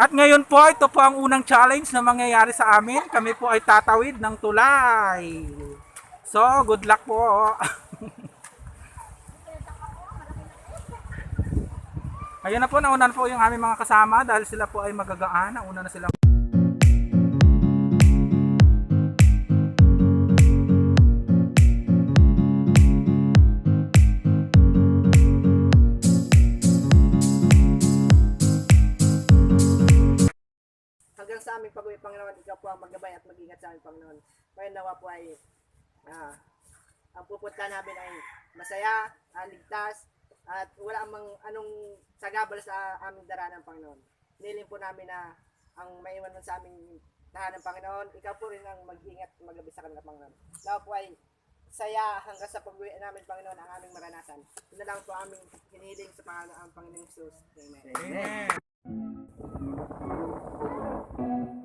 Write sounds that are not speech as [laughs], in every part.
At ngayon po, ito po ang unang challenge na mangyayari sa amin. Kami po ay tatawid ng tulay. So, good luck po. [laughs] Ayun na po, naunan po yung aming mga kasama dahil sila po ay magagaan. Nauna na sila. Aming Panginoon. Ngayon nawa po ay ah, ang pupunta namin ay masaya, ah, ligtas, at wala mang anong sagabal sa aming daraanan, Panginoon. Niling po namin na ang maiwan man sa aming tahanan, Panginoon, ikaw po rin ang mag-ingat at mag sa kanila, Panginoon. Nawa po ay saya hanggang sa pag-uwi namin, Panginoon, ang aming maranasan. Ito lang po aming hinihiling sa pangalan ng Panginoong Jesus. Amen. Amen. Meron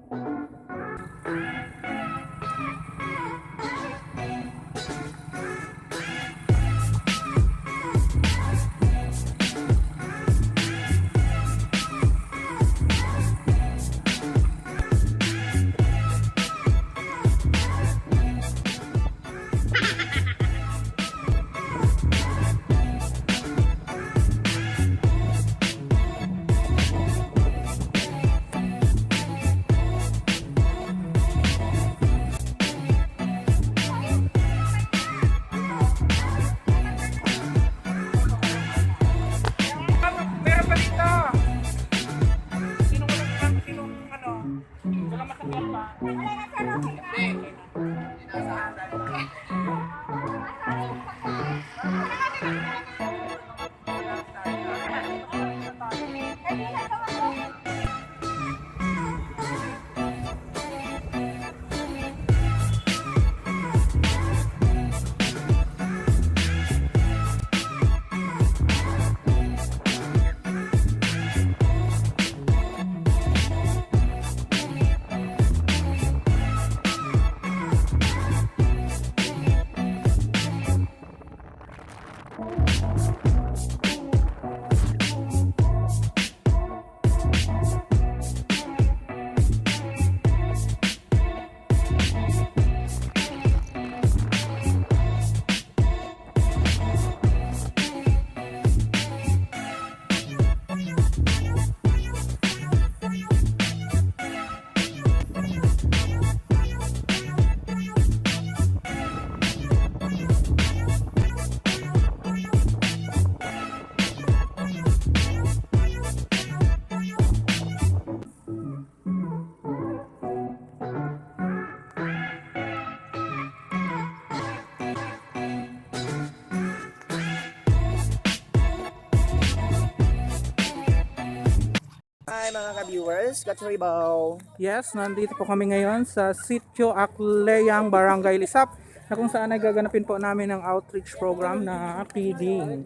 Hi mga ka-viewers, Katsuribaw. Yes, nandito po kami ngayon sa Sitio Akleyang, Barangay Lisap na kung saan ay gaganapin po namin ang outreach program na feeding.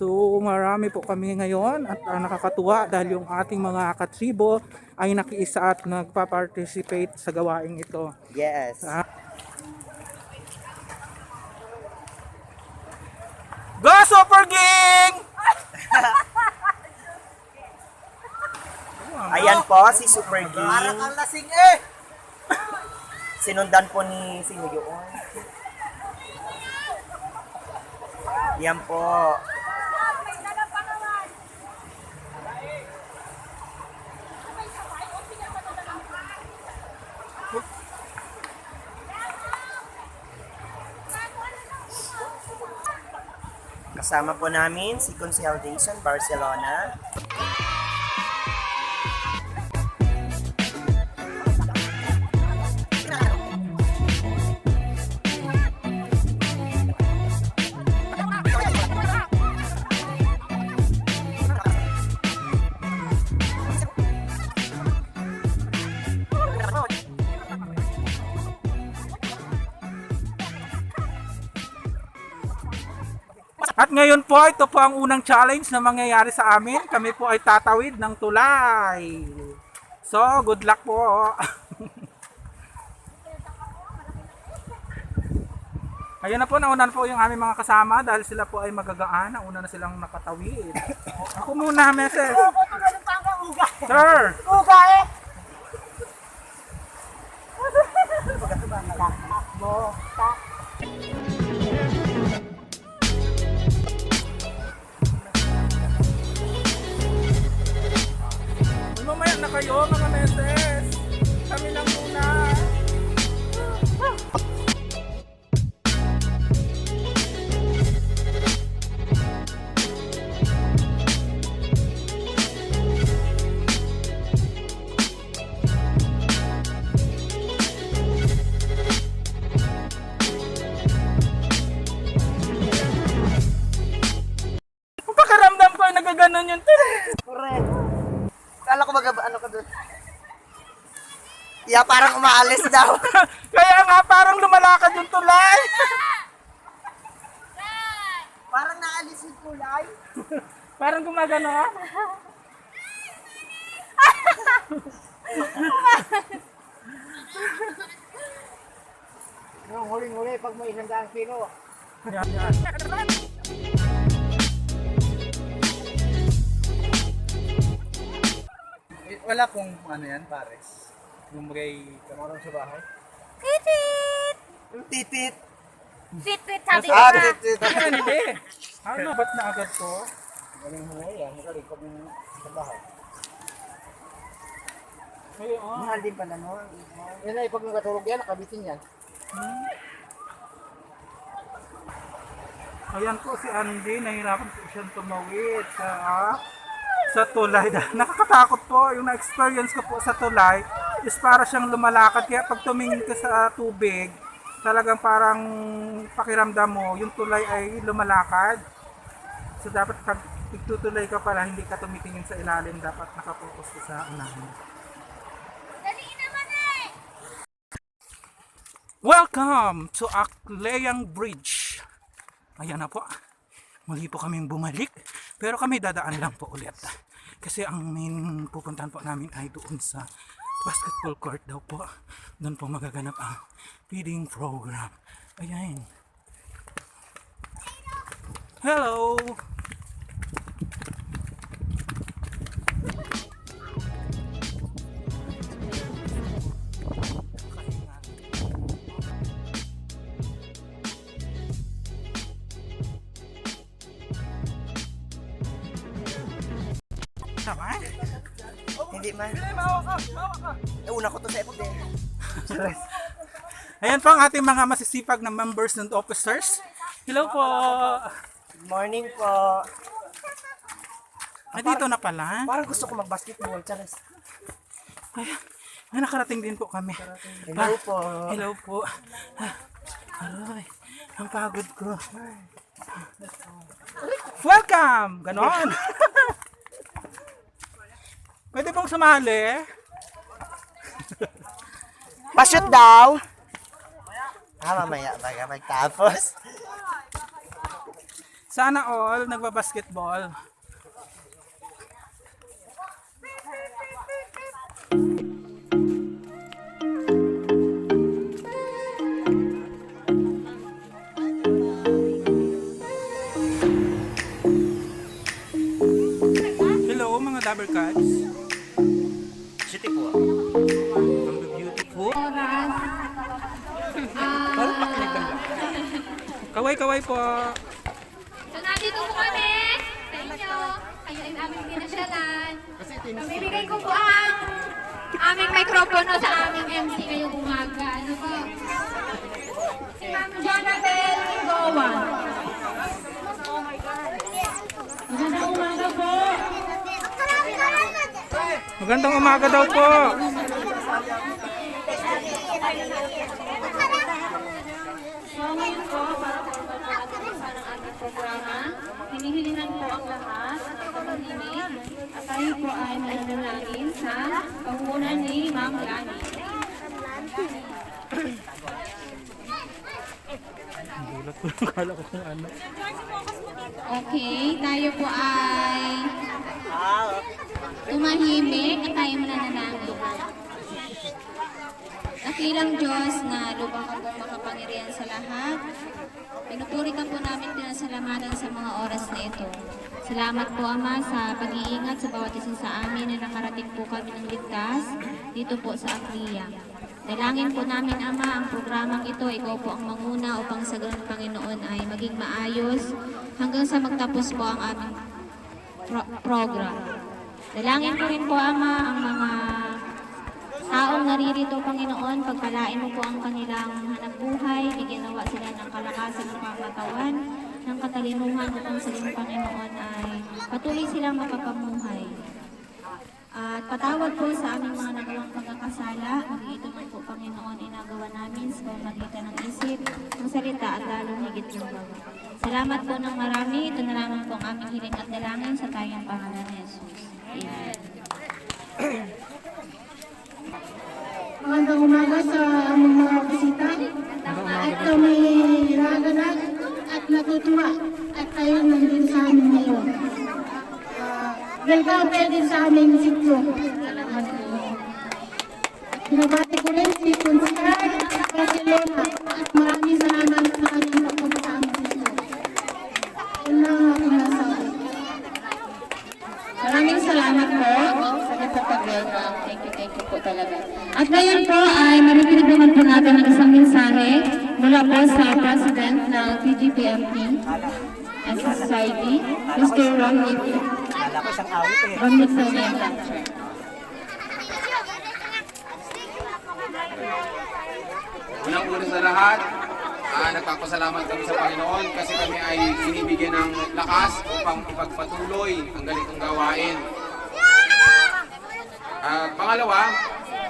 So marami po kami ngayon at ang nakakatuwa dahil yung ating mga katribo ay nakiisa at nagpa-participate sa gawaing ito. Yes. Ah. Go Super Gang! Ayan po, si Super G. Parang ang lasing eh! Sinundan po ni sino yun? Yan po. Kasama po namin si Consolidation Barcelona. At ngayon po, ito po ang unang challenge na mangyayari sa amin. Kami po ay tatawid ng tulay. So, good luck po. [laughs] Ayun na po, naunan po yung aming mga kasama dahil sila po ay magagaan. Nauna na silang nakatawid. Ako muna, meses. Sir! Ugay! Mamaya Yeah, parang umaalis daw. [laughs] Kaya nga parang lumalakad yung tulay. parang naalis yung kulay. [laughs] parang gumagano ah. Yung huling-huli pag may isang daang kilo. Yan. Wala pong ano yan, pares. Yung kamarong sa bahay. Titit! Titit. Titit sabi ko Ah, na. titit. Yan, hindi. Ano, ba't na agad to? Galing mo yan, pag yung sa bahay. Ay, oh. Mahal din pala no. Yan ay pag nakatulog yan, nakabitin yan. Ayan po si Andy, nahihirapan po siyang tumawid sa sa tulay. [laughs] Nakakatakot po yung na-experience ko po sa tulay is para siyang lumalakad. Kaya pag tumingin ka sa tubig, talagang parang pakiramdam mo, yung tulay ay lumalakad. So dapat pag tigtutulay ka pala, hindi ka tumitingin sa ilalim, dapat nakapokus ka sa unahin. Welcome to Aklayang Bridge. Ayan na po. Muli po kaming bumalik. Pero kami dadaan lang po ulit. Kasi ang main pupuntahan po namin ay doon sa basketball court daw po. Doon po magaganap ang feeding program. Ayan. Hello! Hindi man. Eh, una ko to sa FB. Ayan po ang ating mga masisipag na members and officers. Hello po! Good morning po. Ay, dito na pala. Parang gusto ko mag-basketball. Charis. Ay, nakarating din po kami. Hello po. Hello po. Ah, Aray, ang pagod ko. Welcome! Ganon! [laughs] Pwede pong sumali? [laughs] Pa-shoot daw. Ah, mamaya baga magtapos. Sana all nagbabasketball. Hello mga Dabber Cats. City po. Ang beautiful. Lang. Kaway-kaway po. So nandito po kami sa inyo. Kayo ay aming pinasyalan. Bibigay ko po ang aming mikropono sa aming MC ngayong umaga. Ano po? Si Ma'am Jonabel Gowan. Magandang umaga po. Magandang umaga daw po. Ng hinihilingan po ang lahat na tumahimik at tayo ay mananalangin sa pangunan ni Ma'am Lani. Gulat ko. Kala ko kung ano. Okay, tayo po ay tumahimik at tayo mananalangin. Dakilang Diyos na lubang kang makapangyarihan sa lahat, pinupuri ka po namin pinasalamatan sa mga oras na ito. Salamat po Ama sa pag-iingat sa bawat isa sa amin na nakarating po kami ng ligtas dito po sa Akliya. Dalangin po namin Ama ang programang ito, ikaw po ang manguna upang sa ganun Panginoon ay maging maayos hanggang sa magtapos po ang aming pro- program. Dalangin ko rin po Ama ang mga taong naririto, Panginoon, pagpalain mo po ang kanilang hanap buhay, bigyan nawa sila ng kalakasan ng pangatawan, ng katalinuhan upang sa Panginoon ay patuloy silang mapapamuhay. At patawad po sa aming mga nagawang pagkakasala, mag-iito man po, Panginoon, inagawa namin sa pamagitan ng isip, ng salita at lalong higit ng gawa. Salamat po ng marami, ito na lamang po ang aming hiling at dalangin sa tayong pangalan ni Jesus. Amen. Magandang umaga sa mga bisita. At kami naganag at natutuwa at kayo nandun sa amin ngayon. Kayo din sa aming sityo. Po. At binabati ko rin si Consider Barcelona maraming salamat sa kanyang pagpunta aming sityo. Yun lang ang aking nasabi. Maraming salamat po sa napapag-welcome. Thank you, thank you po talaga. At ngayon po ay marikinig naman po natin ang isang mensahe mula po sa President ng TGPMP and Society, Mr. Romney Kala ko isang awit eh. Romney Fernandez. Unang-una sa lahat, ah, nagpapasalamat kami sa Panginoon kasi kami ay binibigyan ng lakas upang ipagpatuloy ang ganitong gawain. Ah, pangalawa,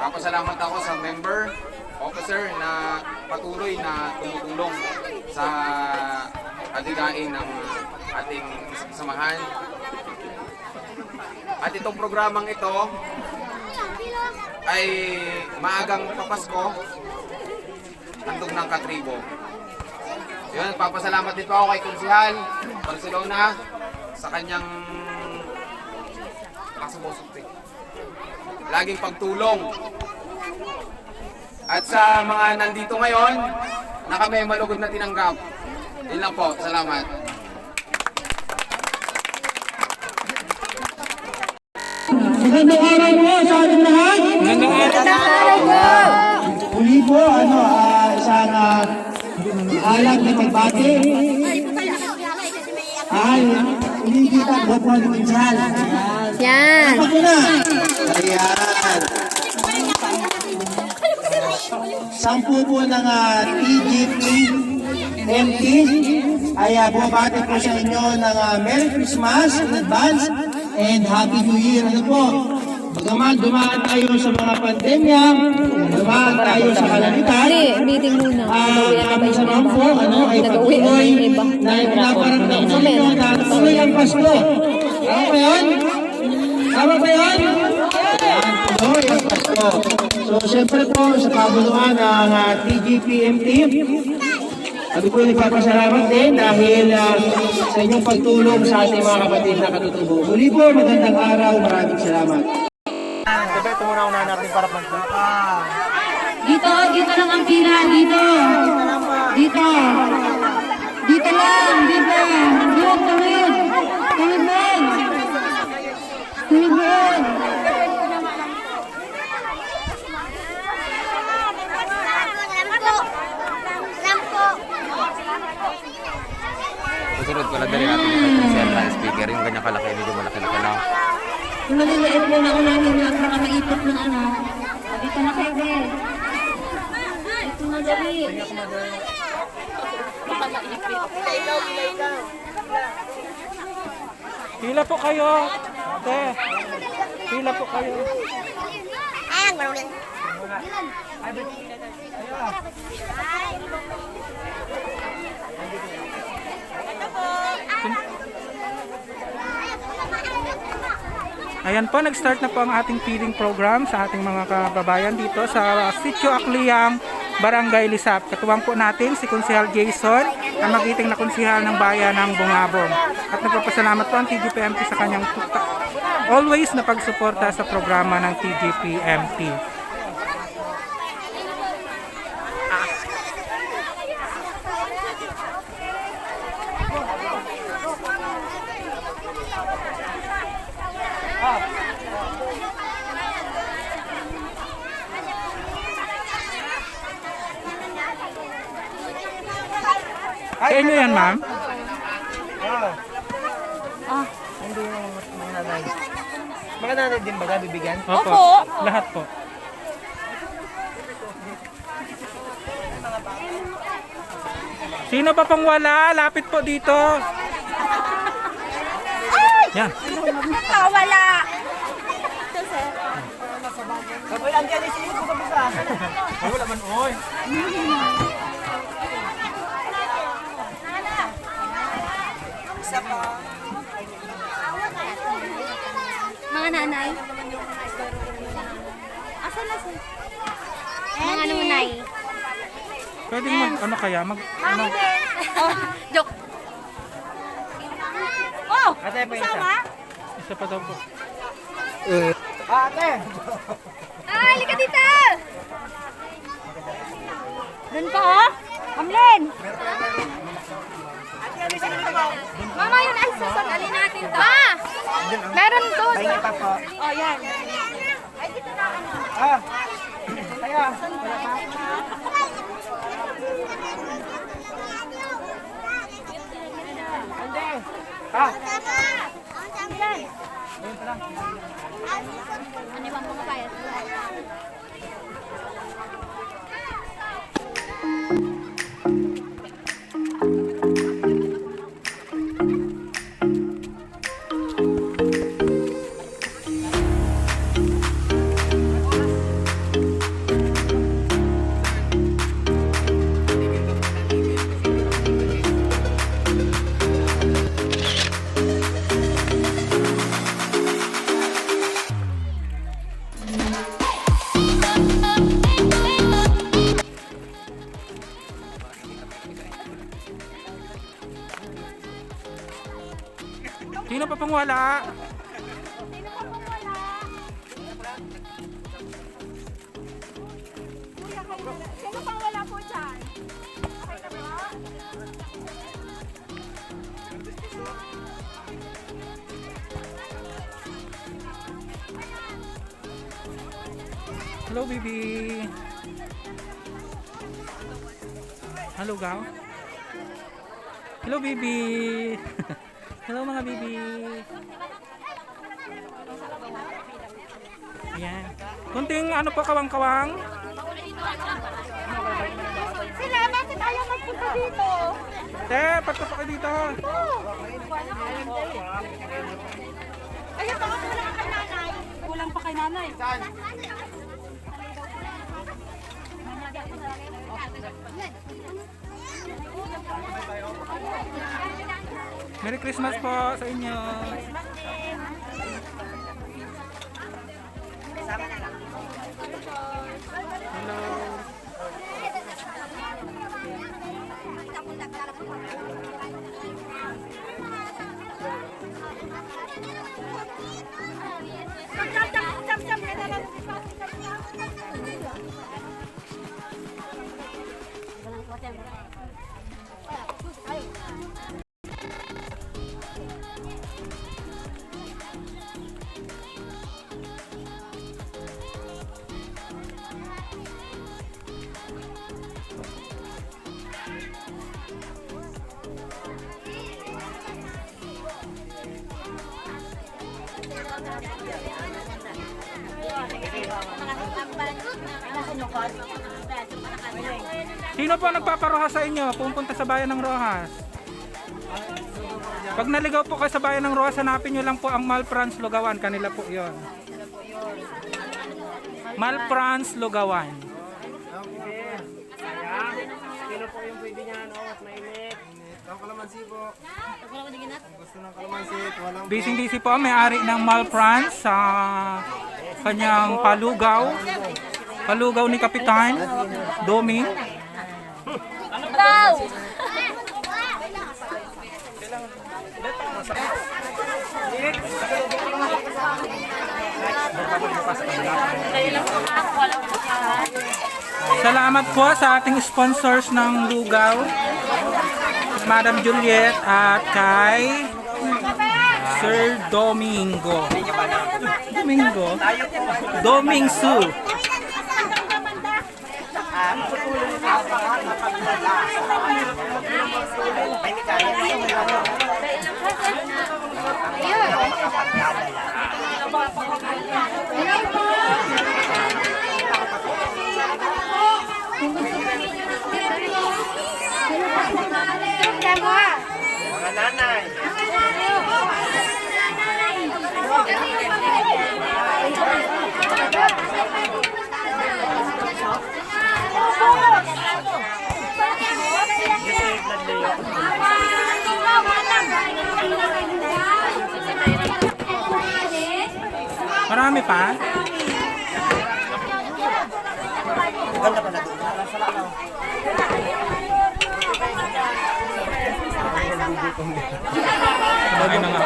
papasalamat ako sa member, officer na patuloy na tumutulong sa adigain ng ating samahan. At itong programang ito ay maagang papasko handog ng katribo. Yun, papasalamat din po ako kay Kunsihal Barcelona sa kanyang kasubosok Laging pagtulong. At sa mga nandito ngayon, na kami malugod na tinanggap. Yun lang po. Salamat. Magandang araw po sa ating lahat. Muli po, ano, ah, isang uh, alag na pagbati. Ay, hindi kita po po ng pinsal. Yan. Ako na. Ayan. Sampu po ng uh, TGP MT ay uh, bumabati po sa inyo ng ah, Merry Christmas in advance and Happy New Year. Ano po? Bagaman dumaan tayo sa mga pandemya, dumaan tayo sa kalamitan, meeting muna. Ah, kami sa mga po, ano, ay patuloy na ipinaparamdam sa inyo na tuloy ang Pasko. Tama ba yun? Tama ba yun? Tuloy ang Pasko. So, siyempre po, sa pabuluhan ng uh, TGPMT, kami po nagpapasalamat din dahil ah, sa inyong pagtulong sa ating mga kapatid na katutubo. Muli po, magandang araw. Maraming salamat. Siyempre, ito muna unahan natin para pag Dito, dito lang ang pila, dito. Dito. Dito lang, dito. Tawid, tawid. Tawid lang. Tawid lang. Susunod ko lang dali natin yung kanyang na kanyang kalaki, medyo malaki-laki lang. Yung maliliit mo na unahin lang para maipot ng ano. Dito na kayo, be. Dito na dali. Pila po kayo. Te. Pila po kayo. Ayan po, nag-start na po ang ating feeding program sa ating mga kababayan dito sa Sitio Akliang, Barangay Lisap. Katuwang po natin si Konsehal Jason, ang magiting na konsehal ng bayan ng Bungabong. At nagpapasalamat po ang TGPMT sa kanyang always na pagsuporta sa programa ng TGPMT. Sa inyo yan, ma'am? Hindi yung mga, nanay. Mga nanay din ba bibigyan? Opo. Lahat po. Sino pa pang wala? Lapit po dito. Yan. Wala! Kapoy, ang diyan sino ko ba Ay, wala man, oy. Mga nanay. Asan na si? Mga nanay. Pwede mag, ano kaya? Mag, ano? Oh, joke. Oh! Ate, pa isa. Isa pa daw po. Ah, ate! Ah, halika dito! Doon pa, oh? Amlen! Mama, yun ay sasandali natin to. Ma! Meron doon. Pahingi pa po. Oh, yan. Ah! Kaya, ah! Ano bang mga bayad? Pang wala? Sino pang wala po dyan? Okay na ba? Hello, baby. Hello, Gaw. Hello, baby. [laughs] Hello, mga baby. Kunting ano pa kawang-kawang. Sila, bakit ayaw magpunta dito? Te, pagpasok kayo dito. Ayaw ka kulang kay nanay. Kulang pa kay nanay. Merry Christmas po sa inyo. Hello. Sino po nagpaparoha sa inyo? Pupunta sa bayan ng Rojas. Pag naligaw po kayo sa bayan ng Rojas, hanapin nyo lang po ang Malprance Lugawan. Kanila po yon. Malprance Lugawan. Sino po yung pwede niyan? Oh, mainit. Ang kalamansi po. Gusto ng kalamansi, walang Busy busy po ang may-ari ng Malprance sa kanyang palugaw. Palugaw ni Kapitan Domi. Salamat po sa ating sponsors ng lugaw. Madam Juliet at kay Sir Domingo. Domingo? Domingsu. sa mga Kung gusto pa ninyo ng therapy, kayo pa sa mga dalawa. Mga nanay. Marami pa? Ayun na nga.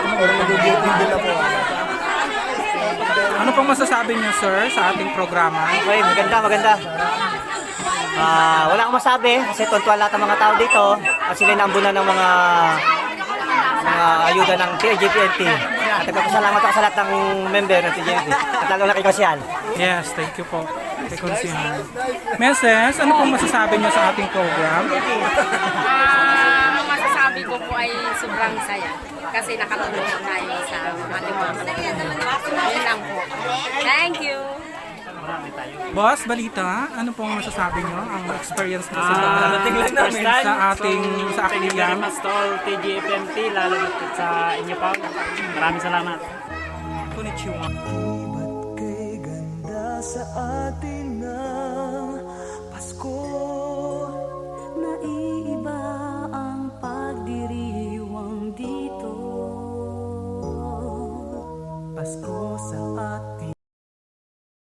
Ano pong masasabi niyo, sir, sa ating programa? Okay, maganda, maganda. Ah, wala akong masabi kasi tuntuan lahat ng mga tao dito at sila naambunan ng mga mga ayuda ng TJPNT. At nagpapasalamat ako sa lahat ng member ng TJPNT. At lalo na kay Kasian. Yes, thank you po. Konsihan. Meses, ano pong masasabi niyo sa ating program? Ah, ang masasabi ko po ay sobrang saya kasi nakatulong po tayo sa ating mga Yun lang po. Thank you. Boss, balita, ano pong masasabi niyo ang experience mo sa, First time, sa ating sa Akliyan? Pastor TGFMT, lalo na sa inyo pa. Maraming salamat. Konnichiwa. kay ganda sa as coisas.